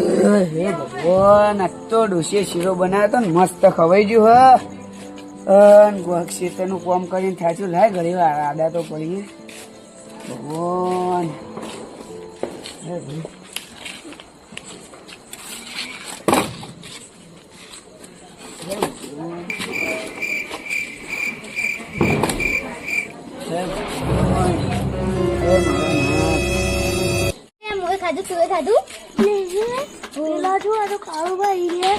હે ભગવાન આટલો ડોસીએ શીરો બનાવ્યો તો મસ્ત ખવાઈ ગયું, હ. ક્ષેત્રનું કોમ કરીને થાચું લાય, ઘરે આદા તો પડી ભગવાન. ભગવાન. પેલા જો આ તો કાળુભાઈ રે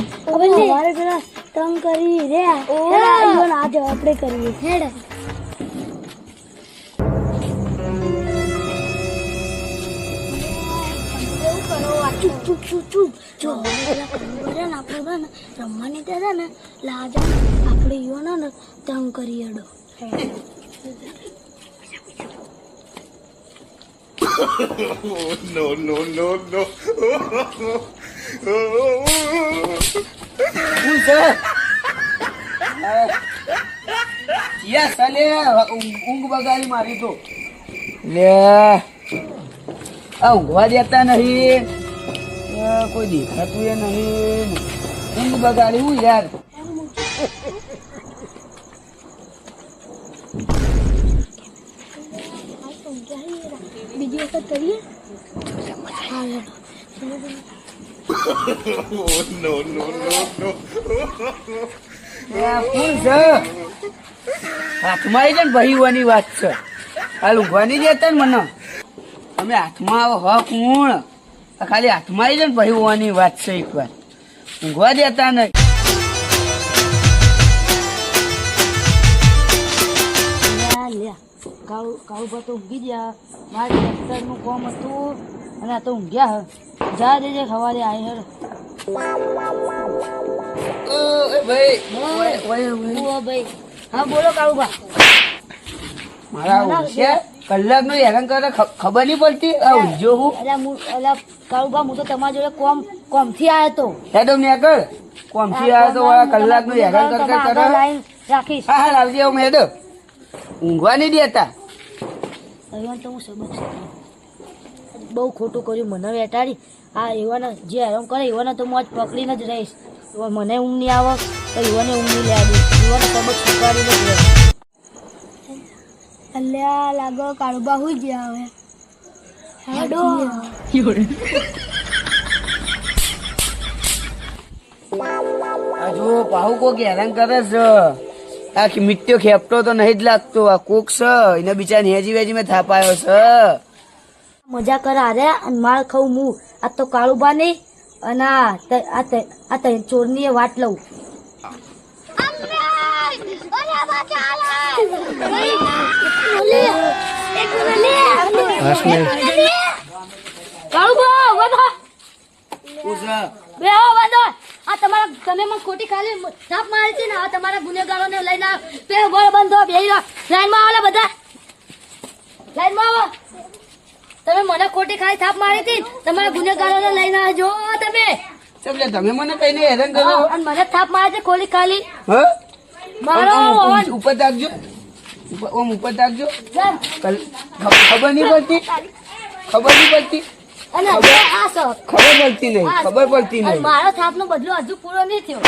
અમારે પેલા તંગ કરી રે ઓહ. હેડા, ઈવન આજે આપણે કરીએ. હેડ. ચૂપ ચૂપ ચૂપ ચૂપ. જો ને આપણે ને રમવાની ત્યાં ને લાજા આપણે ઈવન ને તંગ કરી અડો no, no, no, no. શું છે યસ અલે ઊંઘ ઊંઘ બગાડી મારી તો લે આ ઊંઘવા દેતા નહીં આ કોઈ દેખાતું એ નહીં ઊંઘ બગાડી હું યાર બીજી વખત કરીએ. આ છે હાથમાં આવી જાય ને બહીવાની વાત છે હાલ ઊંઘવાની દેતા ને મને અમે હાથમાં આવો હ કોણ ખાલી હાથમાં જાય ને હોવાની વાત છે એક વાર ઊંઘવા દેતા નહીં કાળુ કાળુભા તો ઊંઘી ગયા. મારે ટ્રેક્ટરનું કોમ હતું અને આ તો ઊંઘ્યા. હે જા દેજે સવારે આવી ભાઈ. હા બોલો કાળુભા મારા કલાકનું હેરાન કરે ખબર નહીં પડતી. આ ઊંઘ્યો હું. અલ્યા કાળુભા હું તો તમારા જોડે કોમથી આવ્યો તો. આવ્યો તો વાળા કલાકનું હેરાન કર કર કરે રાખીશ. હા હા લાવજે હું હેડો. ઊંઘવા નહીં દેતા. અહીંયા તો હું સમજ બહુ ખોટું કર્યું મને વેટાડી. આ એવાના જે હેરાન કરે એવાના તો મોજ પકડીને જ રહીશ. મને ઊંઘ નહીં આવે તો એવાને ઊંઘ નહીં લેવા એવાને સબક શીખવાડીને જ રહીશ અલ્યા લાગો કાળુબા હોઈ ગયા હવે. હેડો. આ જો પાહુ કોક હેરાન કરે છે. આ ખી- મિત્યો ખેપટો તો નહીં જ લાગતો. આ કોક છે એને બિચારા હેજી વેજી મેં થાપાયો છે મજા કરે અરે અને માર ખાઉં હું આ તો કાળુબા નહીં અને આ ચોરની એ વાટ લઉં. કાળુબા વધો. બે વધો. આ તમારા તમે મને ખોટી ખાલી થાપ મારી છે ને આ તમારા ગુનેગારોને લઈને. બે બળ બંધો બે લાઈનમાં આવો બધા. લાઈનમાં આવો. તમે મને ખોટી ખાલી થાપ મારી હતી તમારા ગુનેગારોને લઈને આવજો તમે. ચમ તમે મને કઈને હેરાન કરો. અને મને થાપ મારે છે ખોલી ખાલી. હ? મારો. ઉપર તાકજો. ઓમ ઉપર જેમ. ખબર નહીં પડતી? ખબર નહીં પડતી? અને આ સો ખબર પડતી નહીં ખબર પડતી નહીં. મારો થાપનો બદલો હજુ પૂરો નહીં થયો.